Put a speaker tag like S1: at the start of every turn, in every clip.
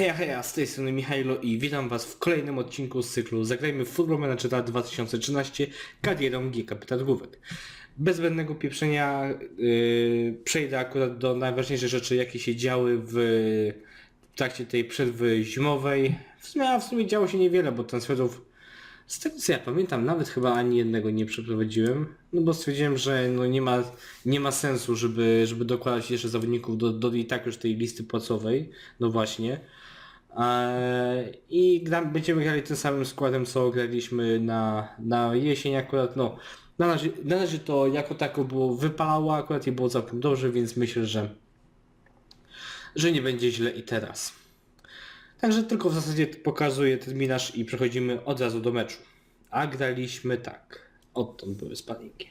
S1: Heja, heja, z tej strony Michailo i witam was w kolejnym odcinku z cyklu Zagrajmy Football Managera 2013 karierą G Kapitalówek. Bez zbędnego pieprzenia yy, przejdę akurat do najważniejszych rzeczy, jakie się działy w, w trakcie tej przerwy zimowej. W sumie, w sumie działo się niewiele, bo transferów z tego co ja pamiętam, nawet chyba ani jednego nie przeprowadziłem, no bo stwierdziłem, że no nie, ma, nie ma sensu, żeby, żeby dokładać jeszcze zawodników do, do i tak już tej listy płacowej, no właśnie. Eee, I będziemy grali tym samym składem, co graliśmy na, na jesień akurat, no. Na razie, na razie to jako tako było wypalało akurat i było całkiem dobrze, więc myślę, że, że nie będzie źle i teraz. Także tylko w zasadzie pokazuję terminarz i przechodzimy od razu do meczu. A graliśmy tak. Odtąd były sparingi.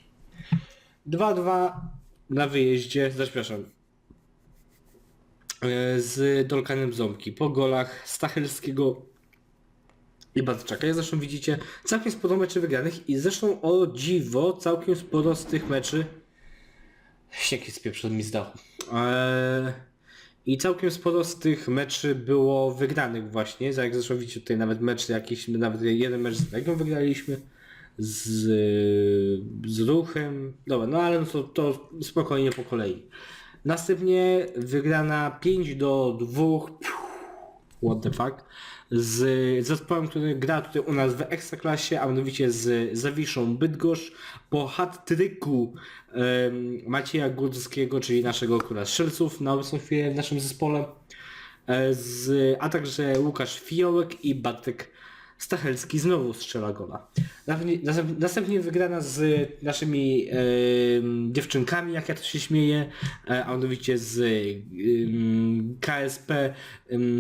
S1: 2-2 na wyjeździe, zapraszam. E, Z Dolkanem Ząbki po golach Stachelskiego i Bartczaka. Jak zresztą widzicie, całkiem sporo meczy wygranych i zresztą o dziwo całkiem sporo z tych meczy Śnieg jest pieprzony mi z dachu. Eee, I całkiem sporo z tych meczy było wygranych właśnie. Jak zresztą widzicie tutaj nawet mecz jakiś, nawet jeden mecz z Legią wygraliśmy. Z, z ruchem. Dobra, no ale no to, to spokojnie po kolei. Następnie wygrana 5 do 2. What the fuck? Z zespołem, który gra tutaj u nas w Ekstraklasie, a mianowicie z Zawiszą Bydgoszcz po hat-tryku em, Macieja Górskiego, czyli naszego króla strzelców na obecną chwilę w naszym zespole, e, z, a także Łukasz Fiołek i Bartek Stachelski znowu strzela gola. Następnie, wygrana z naszymi em, dziewczynkami, jak ja to się śmieję, e, a mianowicie z em, KSP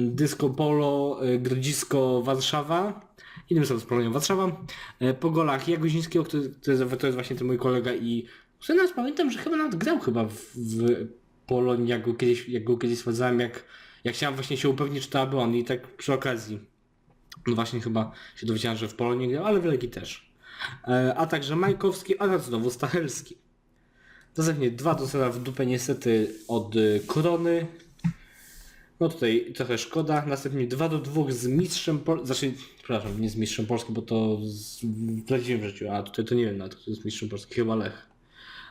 S1: Disco Polo e, Grodzisko Warszawa. Innym słowem z Polonią Warszawa. E, po golach Jagozińskiego, który, który to jest właśnie ten mój kolega i sobie nawet pamiętam, że chyba nawet grał chyba w, w Polonii, jak go kiedyś, jak go kiedyś sprawdzałem, jak, jak chciałem właśnie się upewnić, czy to aby on i tak przy okazji. No właśnie chyba się dowiedziałem, że w Polonii grał, ale w Legii też. E, a także Majkowski oraz znowu Stachelski. Następnie 2 do 0 w dupę niestety od y, Korony. No tutaj trochę szkoda. Następnie 2 do 2 z mistrzem Polski. Znaczy, przepraszam, nie z mistrzem Polski, bo to z... w prawdziwym życiu, a tutaj to nie wiem na to, kto jest mistrzem Polski, chyba Lech.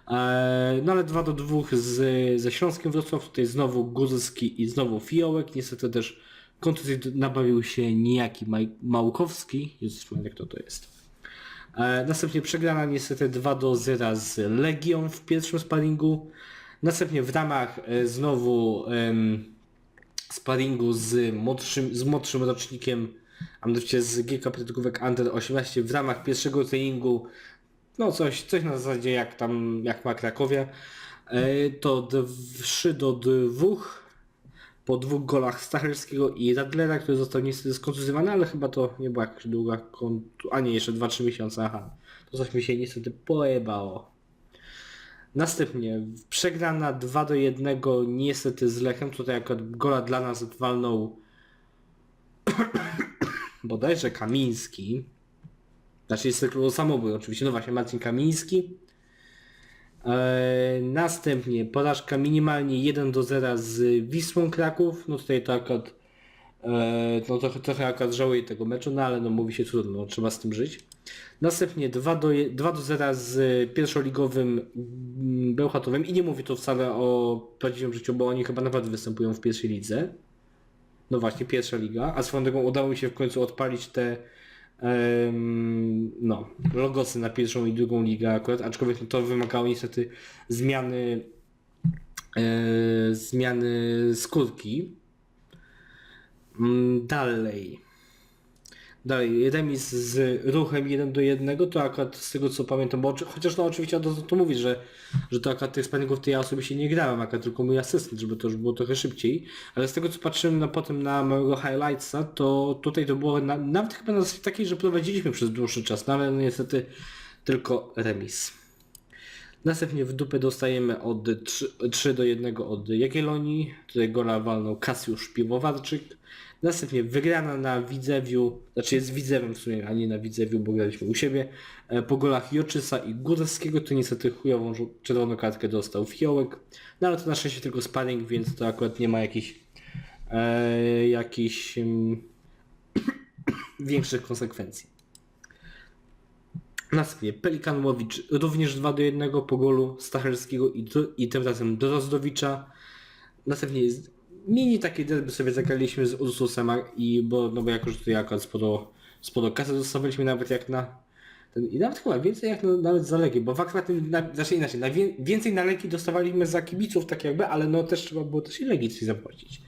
S1: E, No ale 2 do 2 z, ze Śląskiem Wrocław, tutaj znowu Górski i znowu Fiołek. Niestety też kontuzji nabawił się niejaki Maj- Małkowski. Jezus, jak to to jest. E, Następnie przegrana niestety 2 do 0 z Legią w pierwszym sparingu. Następnie w ramach e, znowu em, sparingu z młodszym, z młodszym rocznikiem, a mianowicie z GK Piotrkówek Under 18 w ramach pierwszego treningu, no coś, coś na zasadzie jak tam, jak ma Krakowie, e, to 3 do 2 po dwóch golach Stachelskiego i Radlera, który został niestety skontuzjowany, ale chyba to nie była jakaś długa kontu... A nie, jeszcze 2-3 miesiące, aha. To coś mi się niestety pojebało. Następnie przegrana 2 do 1 niestety z Lechem. Tutaj akurat gola dla nas walnął bodajże Kamiński. Znaczy jest tylko samobój oczywiście. No właśnie, Marcin Kamiński. Eee, następnie porażka minimalnie 1 do 0 z Wisłą Kraków. No tutaj to akurat eee, no trochę, trochę akurat żałuję tego meczu, no ale no mówi się trudno, trzeba z tym żyć. Następnie 2 do, je- 2 do 0 z pierwszoligowym mm, Bełchatowem i nie mówię to wcale o prawdziwym życiu, bo oni chyba naprawdę występują w pierwszej lidze. No właśnie, pierwsza liga, a swoją drogą udało mi się w końcu odpalić te no, logosy na pierwszą i drugą ligę akurat, aczkolwiek to wymagało niestety zmiany e, zmiany skórki. Mm, Dalej. Dalej, remis z ruchem 1 do 1, to akurat z tego co pamiętam, bo chociaż no oczywiście od razu to mówi, że, że to akurat tych sparingów to ja osobiście nie grałem, akurat tylko mój asystent, żeby to już było trochę szybciej, ale z tego co patrzyłem na, potem na mojego highlightsa, to tutaj to było na, nawet chyba na zasadzie takiej, że prowadziliśmy przez dłuższy czas, no ale no niestety tylko remis. Następnie w dupę dostajemy od 3, 3 do 1 od Jagiellonii, tutaj gola walnął Kasiusz Piwowarczyk. Następnie wygrana na Widzewiu, znaczy jest Widzewem w sumie, a nie na Widzewiu, bo graliśmy u siebie. E, Po golach Joczysa i Górskiego, to niestety chujową czerwoną kartkę dostał Fiołek. No ale to na szczęście tylko sparring, więc to akurat nie ma jakichś e, jakichś em, większych konsekwencji. Następnie Pelikanowicz również 2 do 1 po golu Stachelskiego i, do- i tym razem Drozdowicza. Następnie jest mini takie derby sobie zagraliśmy z Ursusem i bo, no bo jako, że tutaj akurat sporo, sporo kasy dostawaliśmy nawet jak na ten, i nawet chyba więcej jak na, nawet za Legię, bo w akurat na, znaczy inaczej, na, wie- więcej na Legii dostawaliśmy za kibiców tak jakby, ale no też trzeba było też i Legii coś zapłacić.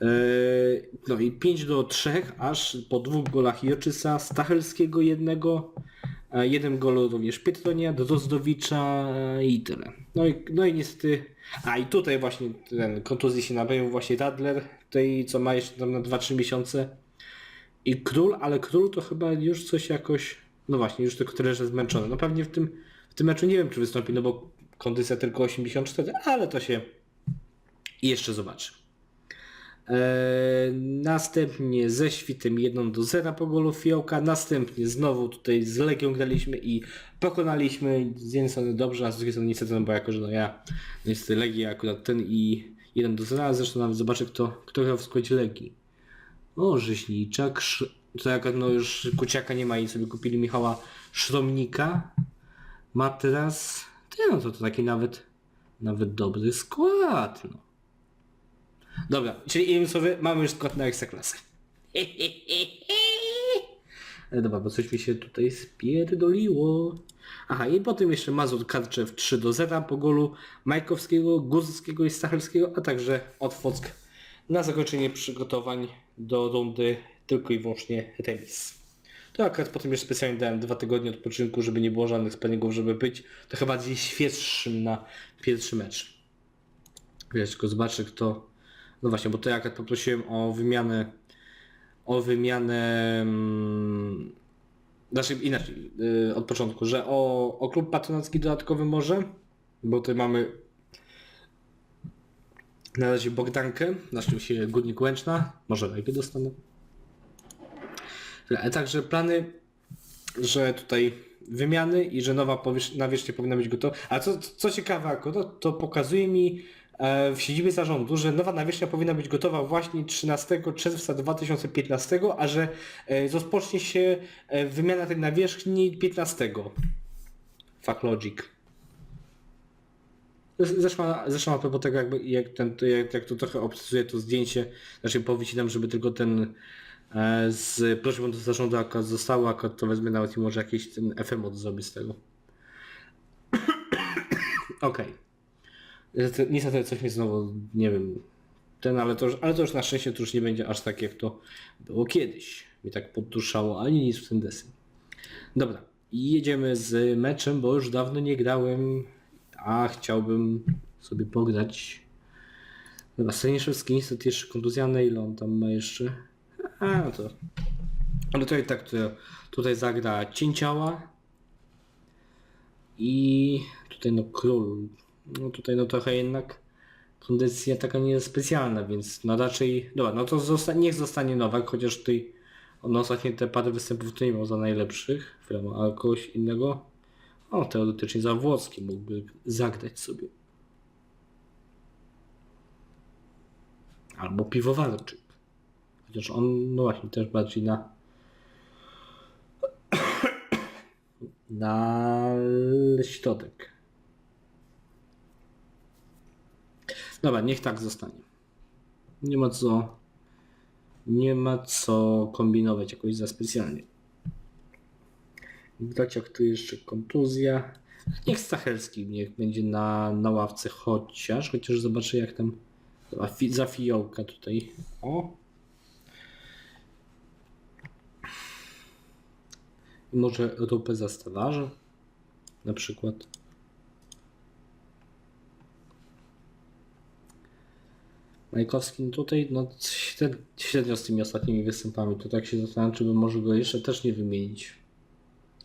S1: Eee, No i 5 do 3, aż po dwóch golach Joczysa, Stachelskiego jednego, jeden gol również Pietronia, Drozdowicza e, i tyle. No i, no i niestety, a i tutaj właśnie ten kontuzji się nabawił właśnie Radler, tej co ma jeszcze tam na 2-3 miesiące i Król, ale Król to chyba już coś jakoś, no właśnie, już tylko tyle, że zmęczony. No pewnie w tym, w tym meczu nie wiem czy wystąpi, no bo kondycja tylko 84, ale to się jeszcze zobaczy. Eee, następnie ze świtem 1 do 0 po golu Fiołka. Następnie znowu tutaj z Legią graliśmy i pokonaliśmy z jednej strony dobrze, a z drugiej strony niestety, no bo jako, że no ja niestety Legia akurat ten i 1 do 0, a zresztą nawet zobaczę kto, kto grał w składzie Legii. O, Rzeźniczak, to jak no już Kuciaka nie ma i sobie kupili Michała Szromnika. Ma teraz, ty no to, to taki nawet, nawet dobry skład, no. Dobra, czyli innymi słowy, mamy już skład na ekstraklasę. Ale dobra, bo coś mi się tutaj spierdoliło. Aha, i potem jeszcze Mazur Karczew 3 do 0 po golu Majkowskiego, Górskiego i Stachelskiego, a także Otwock na zakończenie przygotowań do rundy tylko i wyłącznie remis. To akurat potem jeszcze specjalnie dałem dwa tygodnie odpoczynku, żeby nie było żadnych sparingów, żeby być trochę bardziej świeższym na pierwszy mecz. Wiesz, tylko zobaczę kto... No właśnie, bo to jak poprosiłem o wymianę o wymianę mm, znaczy inaczej yy, od początku, że o, o klub patronacki dodatkowy może, bo tutaj mamy na razie Bogdankę, znaczy się Górnik Łęczna, może Legę dostanę. A także plany, że tutaj wymiany i że nowa nawierzchnia powinna być gotowa. A co, co ciekawe akurat, to pokazuje mi e, w siedzibie zarządu, że nowa nawierzchnia powinna być gotowa właśnie 13 czerwca 2015, a że e, rozpocznie się e, wymiana tej nawierzchni 15. Fuck logic. Zresztą, zresztą a propos tego, jakby, jak, ten, jak, jak to trochę obsesuje to zdjęcie, znaczy powycinam, żeby tylko ten e, z prośbą do zarządu akurat zostało, akurat to wezmę nawet i może jakiś ten FM od zrobię z tego. Okej. Niestety- Niestety coś mi znowu, nie wiem, ten, ale to, już, ale to już na szczęście to już nie będzie aż tak jak to było kiedyś. Mi tak podduszało, ani nic w ten deseń. Dobra, jedziemy z meczem, bo już dawno nie grałem, a chciałbym sobie pograć. Dobra, Staniszewski niestety jeszcze kontuzjany, ile on tam ma jeszcze? A, no to... Ale tutaj tak, to, tutaj zagra Cięciała i tutaj no Król. No tutaj no trochę jednak kondycja taka nie jest specjalna, więc no raczej, dobra, no to zosta niech zostanie Nowak, chociaż tutaj on ostatnie te parę występów to nie miał za najlepszych, wiadomo, a kogoś innego, o teoretycznie za Włocki mógłby zagrać sobie. Albo Piwowarczyk. Chociaż on, no właśnie, też bardziej na na środek. Dobra, niech tak zostanie. Nie ma co nie ma co kombinować jakoś za specjalnie. Graciak tu jeszcze kontuzja. Niech Stachelski niech będzie na, na ławce chociaż, chociaż zobaczę jak tam za fiołka tutaj. O. I może rupę za stawarze na przykład. Majkowski no tutaj no śred- średnio z tymi ostatnimi występami, to tak się zastanawiam, czy by może go jeszcze też nie wymienić.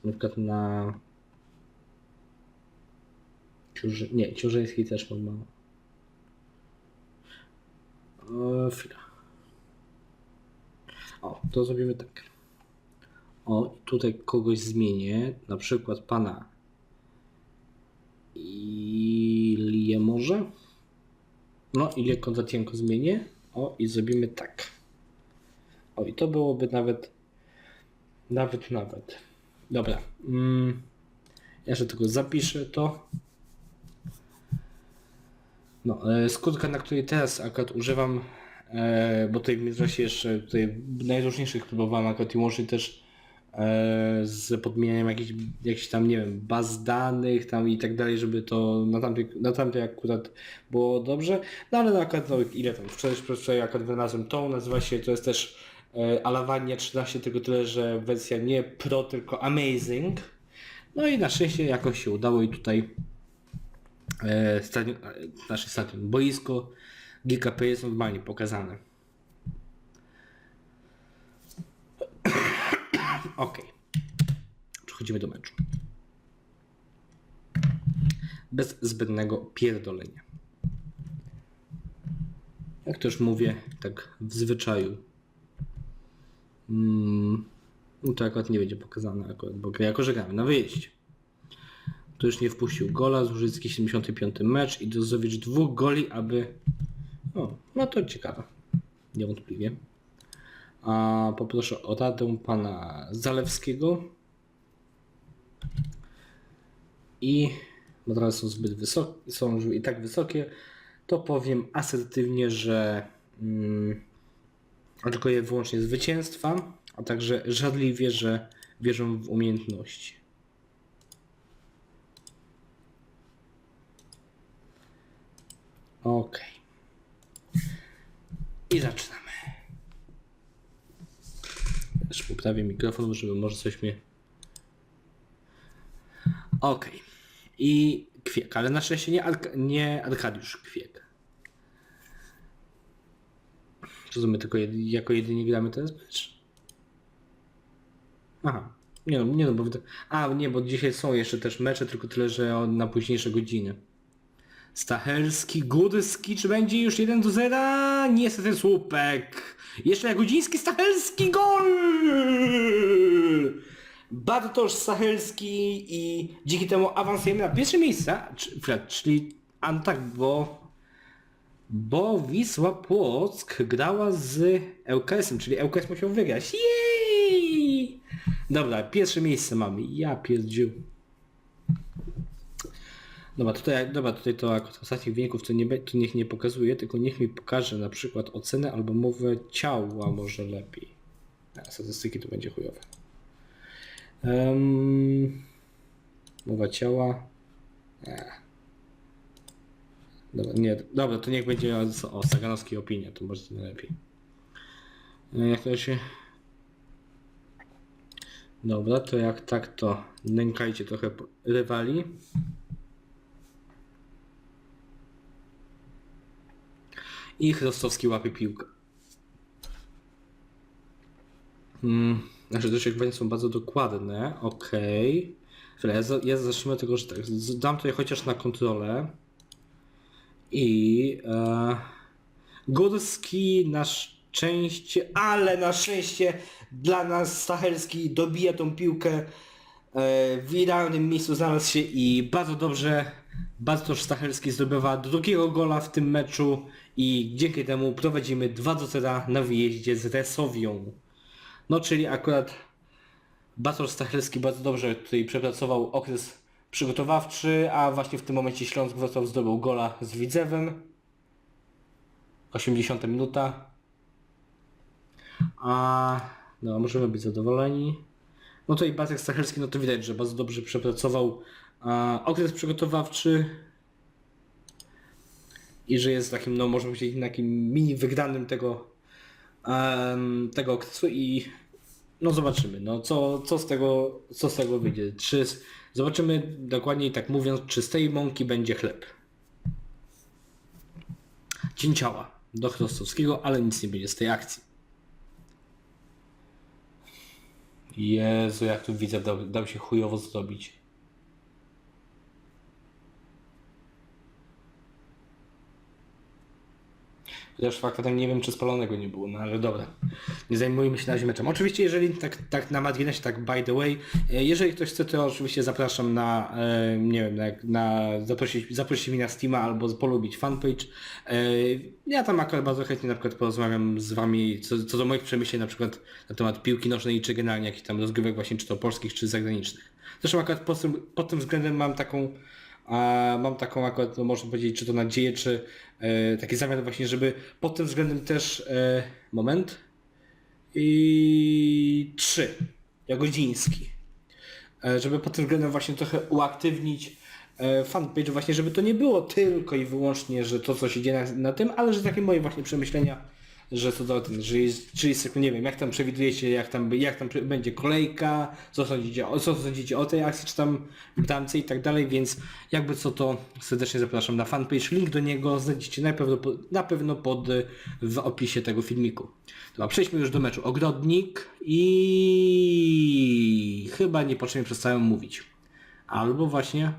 S1: Na przykład na Ciurzy... Nie, Ciurzyński też mam mało. E, chwila. O, to zrobimy tak. O, tutaj kogoś zmienię, na przykład pana Ilię może? No, Ilię Kondratienko zmienię. O, i zrobimy tak. O, i to byłoby nawet, nawet, nawet. Dobra. Mm, ja jeszcze tylko zapiszę to. No, e, skórka, na której teraz akurat używam, e, bo tutaj w międzyczasie jeszcze tutaj najróżniejszych próbowałem akurat i łącznie też z podmienianiem jakichś, jakichś tam, nie wiem, baz danych tam i tak dalej, żeby to na tamtej, na tamtej akurat było dobrze. No ale na akurat, no, ile tam, wczoraj, wczoraj akurat wynalazłem tą, nazywa się, to jest też e, Alawania 13, tylko tyle, że wersja nie Pro, tylko Amazing. No i na szczęście jakoś się udało i tutaj e, stadion, e, nasze stadion, boisko GKP jest normalnie pokazane. Ok. Przechodzimy do meczu. Bez zbędnego pierdolenia. Jak już mówię, tak w zwyczaju. Mm, no to akurat nie będzie pokazane, akurat, bo jako że gramy na wyjeździe. To już nie wpuścił gola, Zużycki 75 mecz i Dozowicz dwóch goli, aby... O, no to ciekawe. Niewątpliwie. A poproszę o radę pana Zalewskiego. I bo teraz są zbyt wysokie, są już i tak wysokie, to powiem asertywnie, że mm, oczekuję wyłącznie zwycięstwa, a także żarliwie, że wierzę w umiejętności. Okej. I zaczynamy. Też poprawię mikrofon, żeby może coś mnie... Okej. I Kwiek, ale na szczęście nie, Ark- nie Arkadiusz Kwiek. Rozumiem, tylko jed- jako jedynie gramy ten mecz? Aha. Nie no, nie no, bo... A, nie, bo dzisiaj są jeszcze też mecze, tylko tyle, że na późniejsze godziny. Stachelski, czy będzie już 1 do 0? Niestety słupek. Jeszcze Jagodziński, Stachelski, gol! Bartosz Stachelski i dzięki temu awansujemy na pierwsze Fred, czyli, a no tak, bo bo Wisła Płock grała z ŁKS-em, czyli ŁKS musiał wygrać. Jej! Dobra, pierwsze miejsce mamy. Ja pierdziu. Dobra, tutaj, dobra, tutaj to akurat ostatnich wyników to, nie, to niech nie pokazuje, tylko niech mi pokaże na przykład ocenę albo mowę ciała może lepiej. A, statystyki to będzie chujowe. Um, mowa ciała. Nie. Dobra, nie, dobra, to niech będzie o, o Saganowskiej opinia, to może najlepiej. E, Jak to się... Dobra, to jak tak, to nękajcie trochę rywali. I Chrostowski łapie piłkę. Hmm, nasze wyczekiwania są bardzo dokładne, okej. Okay. Ja, ja zacznę tego, że tak, dam tutaj chociaż na kontrolę. I e, Górski na szczęście, ale na szczęście dla nas Stachelski dobija tą piłkę e, w idealnym miejscu znalazł się i bardzo dobrze Bartosz Stachelski zdobywa drugiego gola w tym meczu i dzięki temu prowadzimy 2 do 0 na wyjeździe z Resowią. No czyli akurat Bartosz Stachelski bardzo dobrze tutaj przepracował okres przygotowawczy, a właśnie w tym momencie Śląsk Wrocław zdobył gola z Widzewem. 80 minuta. A no, możemy być zadowoleni. No to i Bartek Stachelski, no to widać, że bardzo dobrze przepracował okres przygotowawczy i że jest takim, no można powiedzieć, takim mini wygranym tego, tego okresu i no zobaczymy, no co, co, z tego, co z tego wyjdzie. Czy z, zobaczymy dokładniej tak mówiąc, czy z tej mąki będzie chleb. Dzień ciała do Chrostowskiego, ale nic nie będzie z tej akcji. Jezu, jak tu widzę, dał, dał się chujowo zrobić. Chociaż faktem nie wiem, czy spalonego nie było, no ale dobra. Nie zajmujmy się na razie meczem. Oczywiście, jeżeli tak, tak na marginesie, tak by the way, e, jeżeli ktoś chce, to oczywiście zapraszam na, e, nie wiem, na, na zaprosić, zaprosić mnie na Steama albo polubić fanpage. E, ja tam akurat bardzo chętnie na przykład porozmawiam z wami co, co do moich przemyśleń na przykład na temat piłki nożnej, czy generalnie jakichś tam rozgrywek właśnie, czy to polskich, czy zagranicznych. Zresztą akurat pod tym, pod tym względem mam taką a mam taką akurat, no można powiedzieć, czy to nadzieję, czy e, taki zamiar właśnie, żeby pod tym względem też, e, moment, i trzy, Jagodziński, e, żeby pod tym względem właśnie trochę uaktywnić e, fanpage, właśnie, żeby to nie było tylko i wyłącznie, że to, co się dzieje na, na tym, ale że takie moje właśnie przemyślenia, że co do tym, że jest, czy jest, nie wiem, jak tam przewidujecie, jak tam, jak tam będzie kolejka, co sądzicie, o, co sądzicie o tej akcji, czy tam bramce i tak dalej, więc jakby co to serdecznie zapraszam na fanpage, link do niego znajdziecie na pewno, na pewno pod, w opisie tego filmiku. Dobra, przejdźmy już do meczu. Ogrodnik i chyba niepotrzebnie przestałem mówić. Albo właśnie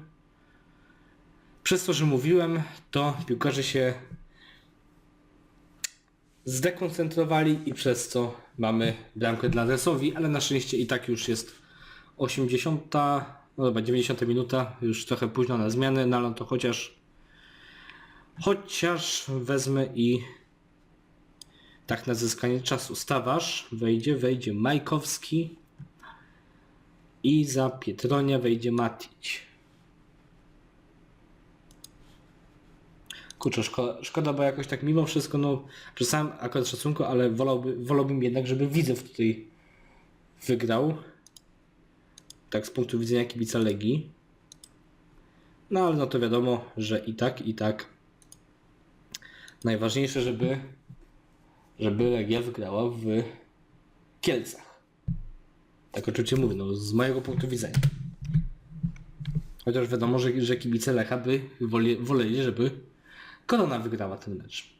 S1: przez to, że mówiłem, to piłkarze się zdekoncentrowali i przez co mamy bramkę dla Resowi, ale na szczęście i tak już jest 80, no dobra, 90 minuta, już trochę późno na zmianę, no ale to chociaż chociaż wezmę i tak na zyskanie czasu. Stawarz wejdzie, wejdzie Majkowski i za Pietronia wejdzie Matic. Kurczę, szkoda, szkoda, bo jakoś tak mimo wszystko, no przy samym akurat szacunku, ale wolałby, wolałbym jednak, żeby Widzew tutaj wygrał. Tak z punktu widzenia kibica Legii. No ale no to wiadomo, że i tak, i tak. Najważniejsze, żeby, żeby Legia wygrała w Kielcach. Tak oczywiście mówię, no z mojego punktu widzenia. Chociaż wiadomo, że, że kibice Lecha by woleli, żeby Korona wygrała ten mecz.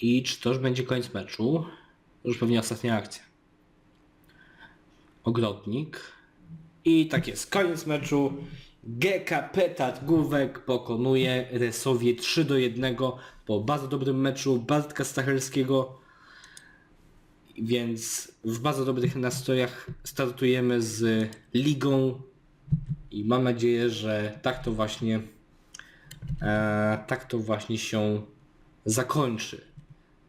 S1: I czy to już będzie koniec meczu? Już pewnie ostatnia akcja. Ogrodnik. I tak jest, koniec meczu. GK Petat Główek pokonuje Resowie 3 do 1 po bardzo dobrym meczu Bartka Stachelskiego więc w bardzo dobrych nastrojach startujemy z ligą i mam nadzieję, że tak to właśnie e, tak to właśnie się zakończy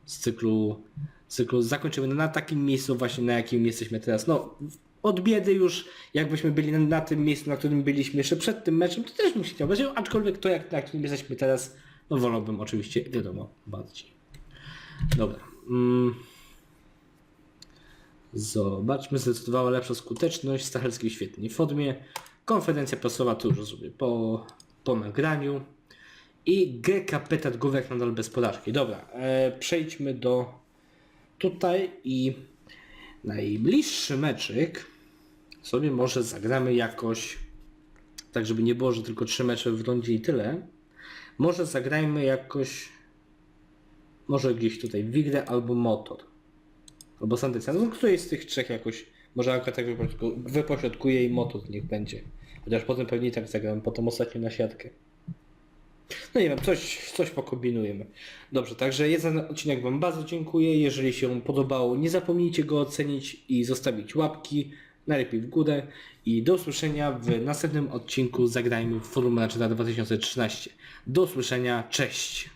S1: z cyklu, cyklu zakończymy na takim miejscu właśnie na jakim jesteśmy teraz. No od biedy już jakbyśmy byli na, na tym miejscu, na którym byliśmy jeszcze przed tym meczem, to też bym się będzie, aczkolwiek to jak na którym jesteśmy teraz, no wolałbym oczywiście wiadomo bardziej. Dobra. Mm. Zobaczmy, zdecydowała lepsza skuteczność, Stachelski w świetnej formie, konferencja prasowa to już sobie po, po nagraniu i GK Petat Główek nadal bez porażki. Dobra, e, przejdźmy do tutaj i najbliższy meczyk sobie może zagramy jakoś, tak żeby nie było, że tylko trzy mecze w rundzie i tyle. Może zagrajmy jakoś, może gdzieś tutaj Wigre albo Motor. Albo Sandecja. No której z tych trzech jakoś, może akurat tak wypośrodku- wypośrodkuje i Motor niech będzie. Chociaż potem pewnie i tak zagram, potem ostatnio na siatkę. No nie wiem, coś, coś pokombinujemy. Dobrze, także jest ten odcinek Wam bardzo dziękuję. Jeżeli się podobało, nie zapomnijcie go ocenić i zostawić łapki, najlepiej w górę. I do usłyszenia w następnym odcinku Zagrajmy w Forum Menadżera 2013. Do usłyszenia, cześć!